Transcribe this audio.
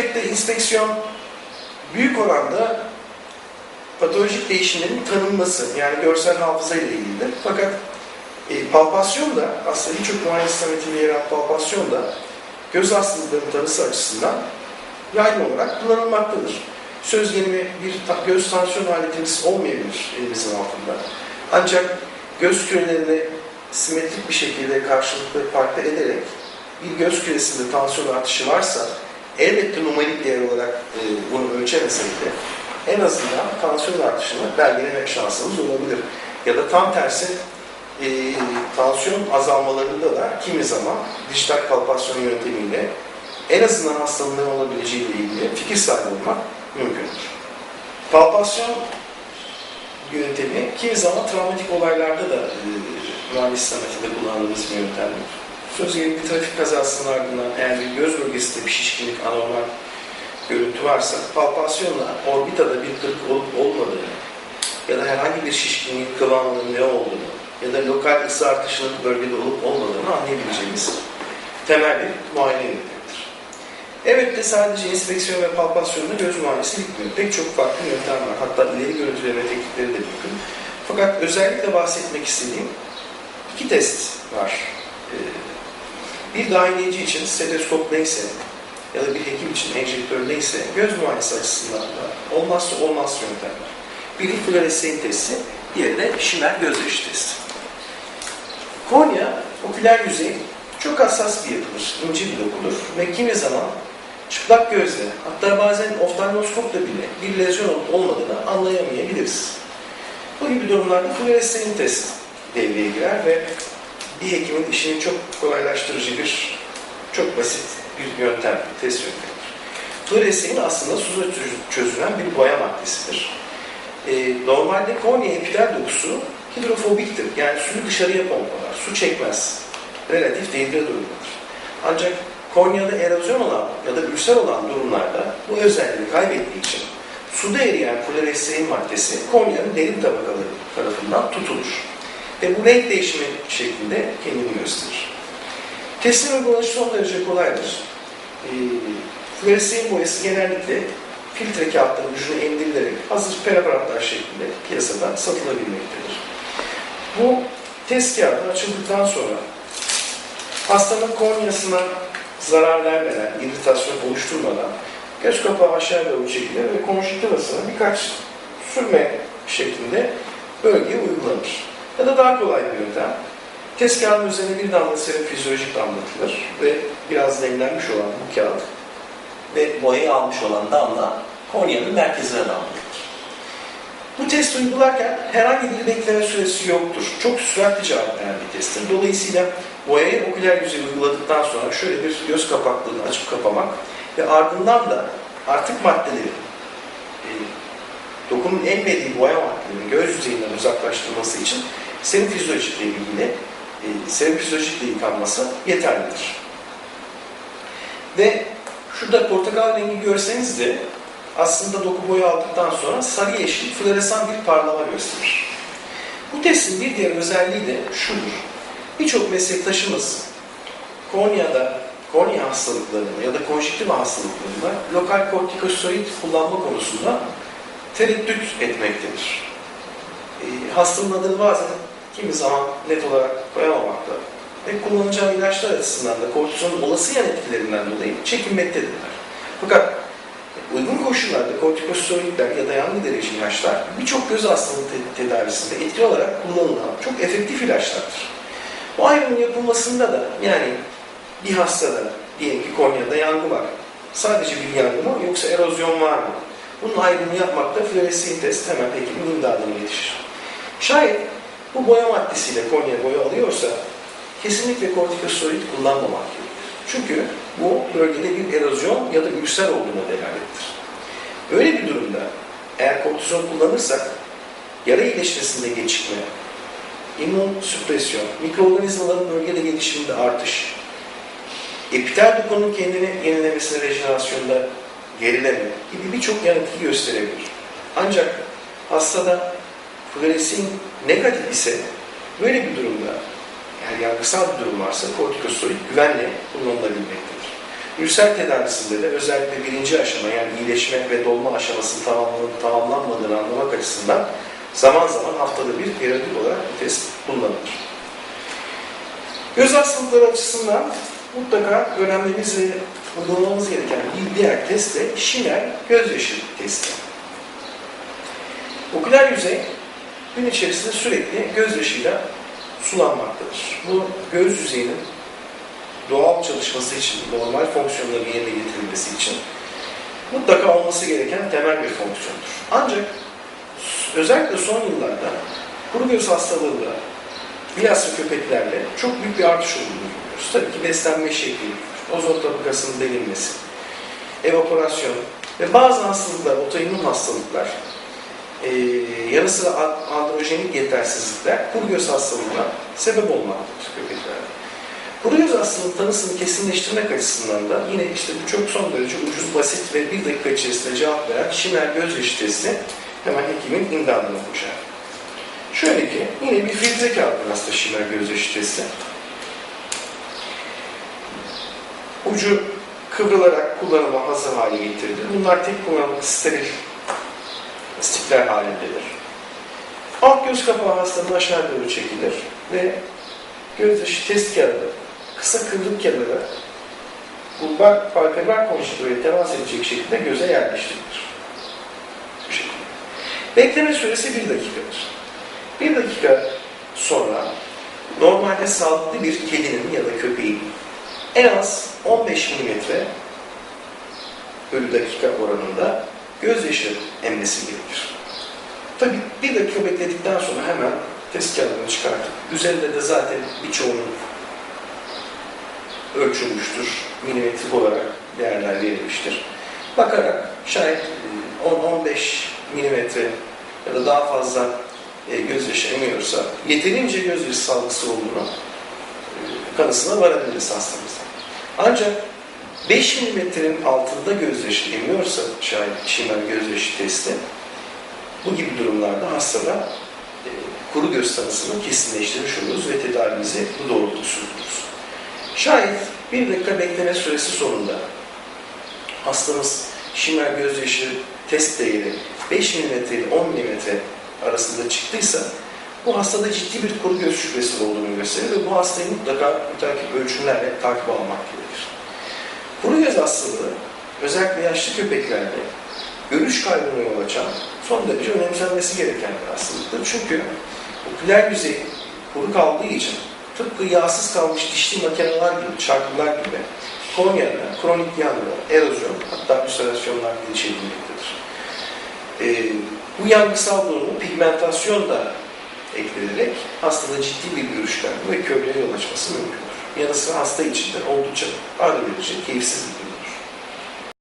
elbette inspeksiyon büyük oranda patolojik değişimlerin tanınması, yani görsel hafıza ile ilgilidir. Fakat e, palpasyon da, aslında birçok muayene sistematinde yer alan palpasyon da göz hastalıklarının tanısı açısından yaygın olarak kullanılmaktadır. Söz gelimi bir göz tansiyon aletimiz olmayabilir elimizin altında. Ancak göz kürelerini simetrik bir şekilde karşılıklı farklı ederek bir göz küresinde tansiyon artışı varsa elbette numarik değer olarak e, bunu ölçemesek de en azından tansiyon artışını belgelemek şansımız olabilir. Ya da tam tersi e, tansiyon azalmalarında da kimi zaman dijital palpasyon yöntemiyle en azından hastalığın olabileceği ile ilgili fikir sahibi olmak mümkündür. Palpasyon yöntemi kimi zaman travmatik olaylarda da e, mühendis sanatında kullandığımız bir yöntemdir. Söz gelimi bir trafik kazasının ardından eğer bir göz bölgesinde bir şişkinlik, anormal görüntü varsa palpasyonla orbitada bir kırık olup olmadığını ya da herhangi bir şişkinliğin kıvamının ne olduğunu ya da lokal ısı artışının bölgede olup olmadığını anlayabileceğimiz temel bir muayene yöntemidir. Evet de sadece inspeksiyon ve palpasyonla göz muayenesi bitmiyor. Pek çok farklı yöntem var. Hatta ileri görüntüleme teknikleri de mümkün. Fakat özellikle bahsetmek istediğim iki test var. Bir dahiliyeci için stetoskop neyse ya da bir hekim için enjektör neyse göz muayenesi açısından da olmazsa olmaz yöntemler. Biri fluoresein testi, diğeri de şimer gözyaşı testi. Kornea, oküler yüzey çok hassas bir yapıdır, ince bir dokudur ve kimi zaman çıplak gözle, hatta bazen oftalmoskopla bile bir lezyon olup olmadığını anlayamayabiliriz. Bu gibi durumlarda fluoresein test devreye girer ve bir hekimin işini çok kolaylaştırıcı bir, çok basit bir yöntem, test yöntemidir. Fluoresein aslında suda çözülen bir boya maddesidir. Ee, normalde kornea epitel dokusu hidrofobiktir. Yani suyu dışarıya pompalar. Su çekmez. Relatif dehidre durumdadır. Ancak korneada erozyon olan ya da ülser olan durumlarda bu özelliği kaybettiği için suda eriyen fluoresein maddesi korneanın derin tabakaları tarafından tutulur. Ve bu renk değişimi şeklinde kendini gösterir. Testin uygulanışı son derece kolaydır. E, fluoresein boyası genellikle filtre kağıtların ucuna emdirilerek hazır preparatlar şeklinde piyasada satılabilmektedir. Bu test kağıdı açıldıktan sonra hastanın korneasına zarar vermeden, iritasyon oluşturmadan göz kapağı aşağı doğru çekilir ve konjüktivasına birkaç sürme şeklinde bölgeye uygulanır. Ya da daha kolay bir yöntem. Test kağıdının üzerine bir damla serum fizyolojik damlatılır ve biraz nemlenmiş olan bu kağıt ve boyayı almış olan damla korneanın merkezine damlatılır. Bu test uygularken herhangi bir bekleme süresi yoktur. Çok süratli cevap veren bir testtir. Dolayısıyla boyayı oküler yüzeyi uyguladıktan sonra şöyle bir göz kapaklığını açıp kapamak ve ardından da artık maddeleri e, dokunun emmediği boya maddelerinin göz yüzeyinden uzaklaştırması için serum fizyolojikle ilgili e, serum fizyolojikle yıkanması yeterlidir. Ve şurada portakal rengi görseniz de aslında doku boyu aldıktan sonra sarı yeşil floresan bir parlama gösterir. Bu testin bir diğer özelliği de şudur. Birçok meslektaşımız korneada, kornea hastalıklarında ya da konjüktiva hastalıklarında lokal kortikosteroid kullanma konusunda tereddüt etmektedir. E, hastalığın adını bazen kimi zaman net olarak koyamamakta ve kullanacağı ilaçlar açısından da kortizonun olası yan etkilerinden dolayı çekinmektedirler. Fakat uygun koşullarda kortikosteroidler ya da yanlı derece ilaçlar birçok göz hastalığı tedavisinde etkili olarak kullanılan çok efektif ilaçlardır. Bu ayrımın yapılmasında da yani bir hastada diyelim ki korneada yangı var. Sadece bir yangı mı yoksa erozyon var mı? Bunun ayrımını yapmakta fluoresin test hemen hekimin imdadına yetişir. Şayet bu boya maddesiyle kornea boya alıyorsa kesinlikle kortikosteroid kullanmamak gerekir. Çünkü bu bölgede bir erozyon ya da ülser olduğuna delalettir. Öyle bir durumda eğer kortizon kullanırsak yara iyileşmesinde gecikme, immün süpresyon, mikroorganizmaların bölgede gelişiminde artış, epitel dokunun kendini yenilemesine, rejenerasyonda gerileme gibi birçok yan etki gösterebilir. Ancak hastada fluoresin negatif ise böyle bir durumda eğer yargısal bir durum varsa kortikosteroid güvenle kullanılabilmektedir. Ülser tedavisinde de özellikle birinci aşama yani iyileşme ve dolma tamamlan- tamamlanmadığını anlamak açısından zaman zaman haftada bir periyodik olarak bu test kullanılır. Göz hastalıkları açısından mutlaka öğrenmemiz ve uygulamamız gereken bir diğer test de Schiller gözyaşı testi. Oküler yüzey gün içerisinde sürekli gözyaşıyla sulanmaktadır. Bu göz yüzeyinin doğal çalışması için, normal fonksiyonları yerine getirilmesi için mutlaka olması gereken temel bir fonksiyondur. Ancak özellikle son yıllarda kuru göz hastalığında bilhassa köpeklerde çok büyük bir artış olduğunu görüyoruz. Tabii ki beslenme şekli, ozon tabakasının delinmesi, evaporasyon ve bazı hastalıklar, otoimmün hastalıklar, e, yanı sıra androjenik yetersizlikler kuru göz hastalığına sebep olmaktadır köpeklerde. Kuru göz hastalığı tanısını kesinleştirmek açısından da yine işte bu çok son derece ucuz, basit ve bir dakika içerisinde cevap veren Schiller gözyaşı testi hemen hekimin imdadına koşar. Şöyle ki yine bir filtre kağıdı aslında Schiller gözyaşı testi. Ucu kıvrılarak kullanıma hazır hale getirilir. Bunlar tek kullanımlık steril stikler halindedir. Alt göz kapağı hastanın aşağı doğru çekilir ve gözyaşı test kağıdı kısa kıvrık kenara bulbar palpebral konjüktüre temas edecek şekilde göze yerleştirilir. Bu şekilde. Bekleme süresi bir dakikadır. Bir dakika sonra normalde sağlıklı bir kedinin ya da köpeğin en az 15 milimetre bölü dakika oranında gözyaşı emmesi gerekir. Tabi bir dakika bekledikten sonra hemen test kağıdını çıkartıp üzerinde de zaten birçoğunun ölçülmüştür. Milimetrik olarak değerler verilmiştir. Bakarak şayet e, 10-15 milimetre ya da daha fazla e, gözyaşı emiyorsa yeterince gözyaşı salgısı olduğunu e, kanısına varabiliriz hastamızda. Ancak 5 milimetrenin altında gözyaşı emiyorsa şayet şimal gözyaşı testi bu gibi durumlarda hastada e, kuru göz tanısını kesinleştirmiş oluruz ve tedavimizi bu doğrultuda sürdürürüz. Şayet bir dakika bekleme süresi sonunda hastamız şimal gözyaşı test değeri 5 mm ile 10 mm arasında çıktıysa bu hastada ciddi bir kuru göz şüphesi olduğunu gösterir ve bu hastayı mutlaka mütakip ölçümlerle takip almak gerekir. Hastalığı özellikle yaşlı köpeklerde görüş kaybına yol açan son derece önemsenmesi gereken bir hastalıktır. Çünkü oküler yüzey kuru kaldığı için tıpkı yağsız kalmış dişli makineler gibi, çarklılar gibi konyada kronik yanma, erozyon hatta ülserasyonlar gelişebilmektedir. Ee, bu yangısal durumu pigmentasyon da eklenerek hastada ciddi bir görüş kaybı ve körlüğe yol açması mümkündür. Yanı sıra hasta için de oldukça ağrı verici, keyifsiz bir